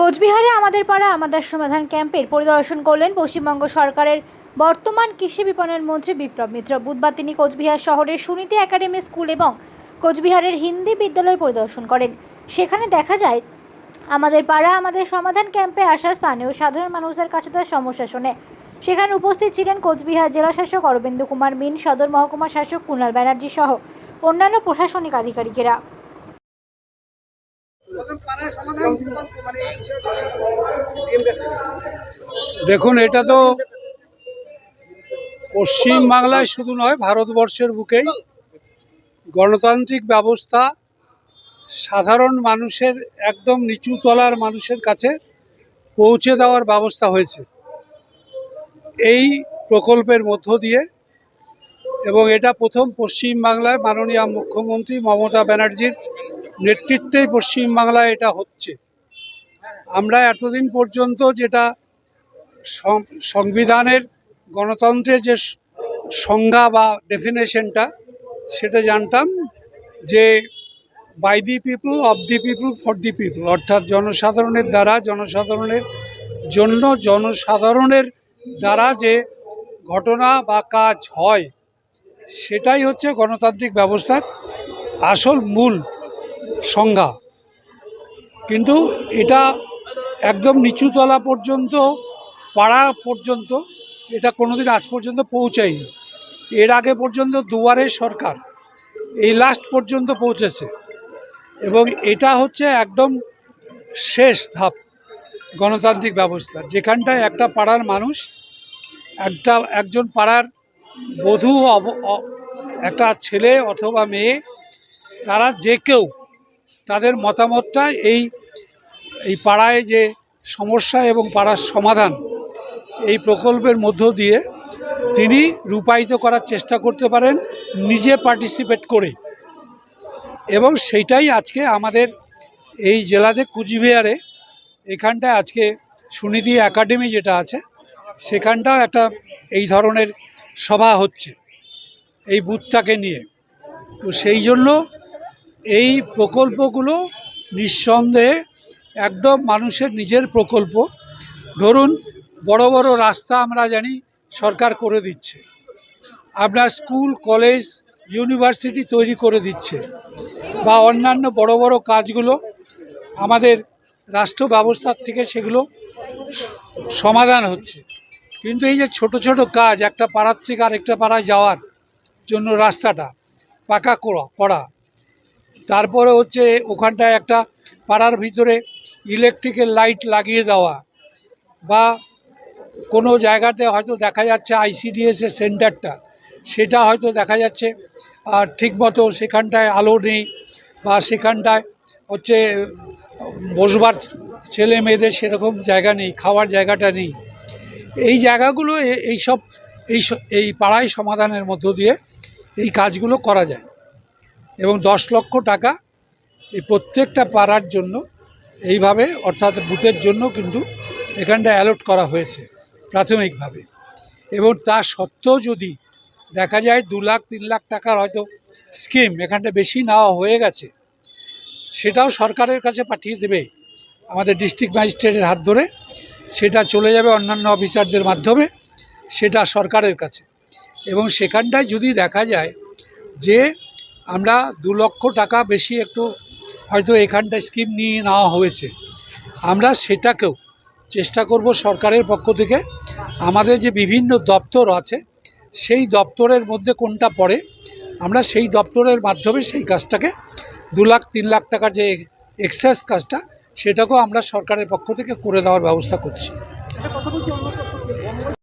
কোচবিহারে আমাদের পাড়া আমাদের সমাধান ক্যাম্পের পরিদর্শন করলেন পশ্চিমবঙ্গ সরকারের বর্তমান কৃষি বিপণন মন্ত্রী বিপ্লব মিত্র। বুধবার তিনি কোচবিহার শহরের সুনীতি একাডেমি স্কুল এবং কোচবিহারের হিন্দি বিদ্যালয় পরিদর্শন করেন। সেখানে দেখা যায়, আমাদের পাড়া আমাদের সমাধান ক্যাম্পে আসা স্থানীয় সাধারণ মানুষের কাছে তার সমস্যা শোনে। সেখানে উপস্থিত ছিলেন কোচবিহার জেলা শাসক অরবিন্দ কুমার মিন, সদর মহকুমা শাসক কুণাল ব্যানার্জি সহ অন্যান্য প্রশাসনিক আধিকারিকেরা। দেখুন, এটা তো পশ্চিম বাংলায় শুধু নয়, ভারতবর্ষের বুকেই গণতান্ত্রিক ব্যবস্থা সাধারণ মানুষের একদম নিচু তলার মানুষের কাছে পৌঁছে দেওয়ার ব্যবস্থা হয়েছে। এই প্রকল্পের মধ্য দিয়ে এবং এটা প্রথম পশ্চিম বাংলায় মাননীয় মুখ্যমন্ত্রী মমতা ব্যানার্জির নেতৃত্বেই পশ্চিমবাংলায় এটা হচ্ছে। আমরা এতদিন পর্যন্ত যেটা সংবিধানের গণতন্ত্রের যে সংজ্ঞা বা ডেফিনেশনটা সেটা জানতাম যে by the people of the people for the people অর্থাৎ জনসাধারণের দ্বারা, জনসাধারণের জন্য জনসাধারণের দ্বারা যে ঘটনা বা কাজ হয়, সেটাই হচ্ছে গণতান্ত্রিক ব্যবস্থার আসল মূল সংজ্ঞা। কিন্তু এটা একদম নিচুতলা পর্যন্ত, পাড়া পর্যন্ত, এটা কোনোদিন আজ পর্যন্ত পৌঁছায়নি। এর আগে পর্যন্ত দুয়ারে সরকার এই লাস্ট পর্যন্ত পৌঁছেছে। এবং এটা হচ্ছে একদম শেষ ধাপ, গণতান্ত্রিক ব্যবস্থা। যেখানটায় একটা পাড়ার মানুষ, একটা, একজন পাড়ার বধূ একটা ছেলে অথবা মেয়ে, তারা যে কেউ তাদের মতামতটা এই এই পাড়ায় যে সমস্যা এবং পাড়ার সমাধান, এই প্রকল্পের মধ্য দিয়ে তিনি রূপায়িত করার চেষ্টা করতে পারেন, নিজে পার্টিসিপেট করে। এবং সেইটাই আজকে আমাদের এই জেলাতে কুচবিহারে, এখানটায় আজকে সুনীতি একাডেমি যেটা আছে, সেখানটাও একটা এই ধরনের সভা হচ্ছে, এই বুথটাকে নিয়ে। তো সেই জন্য এই প্রকল্পগুলো নিঃসন্দেহে একদম মানুষের নিজের প্রকল্প। ধরুন, বড় বড় রাস্তা আমরা জানি সরকার করে দিচ্ছে। আপনার স্কুল, কলেজ, ইউনিভার্সিটি তৈরি করে দিচ্ছে বা অন্যান্য বড় বড় কাজগুলো আমাদের রাষ্ট্র ব্যবস্থার থেকে সেগুলো সমাধান হচ্ছে। কিন্তু এই যে ছোট ছোট কাজ, একটা পাড়ার থেকে আরেকটা পাড়ায় যাওয়ার জন্য রাস্তাটা পাকা করা তারপরে হচ্ছে ওখানটায় একটা পাড়ার ভিতরে ইলেকট্রিকের লাইট লাগিয়ে দেওয়া বা কোনো জায়গাতে হয়তো দেখা যাচ্ছে আইসিডিএস এর সেন্টারটা, সেটা হয়তো দেখা যাচ্ছে। আর ঠিকমতো সেখানটায় আলো নেই বা সেখানটায় হচ্ছে বসবার ছেলে মেয়েদের সেরকম জায়গা নেই, খাওয়ার জায়গাটা নেই। এই জায়গাগুলো এইসব, এই এই পাড়ায় সমাধানের মধ্য দিয়ে এই কাজগুলো করা যায়। এবং দশ লক্ষ টাকা এই প্রত্যেকটা পাড়ার জন্য, এইভাবে অর্থাৎ বুথের জন্য কিন্তু এখানটা অ্যালট করা হয়েছে প্রাথমিকভাবে। এবং তা সত্ত্বেও যদি দেখা যায় দু লাখ, তিন লাখ টাকার হয়তো স্কিম এখানটা বেশি নেওয়া হয়ে গেছে, সেটাও সরকারের কাছে পাঠিয়ে দেবে আমাদের ডিস্ট্রিক্ট ম্যাজিস্ট্রেটের হাত ধরে। সেটা চলে যাবে অন্যান্য অফিসারদের মাধ্যমে, সেটা সরকারের কাছে। এবং সেখানটায় যদি দেখা যায় যে আমরা দু লক্ষ টাকা বেশি একটু হয়তো এখানটায় স্কিম নিয়ে নেওয়া হয়েছে। আমরা সেটাকেও চেষ্টা করব সরকারের পক্ষ থেকে। আমাদের যে বিভিন্ন দপ্তর আছে, সেই দপ্তরের মধ্যে কোনটা পড়ে, আমরা সেই দপ্তরের মাধ্যমে সেই কাজটাকে দু লাখ, তিন লাখ টাকার যে এক্সাইজ কাজটা, সেটাকেও আমরা সরকারের পক্ষ থেকে করে দেওয়ার ব্যবস্থা করছি।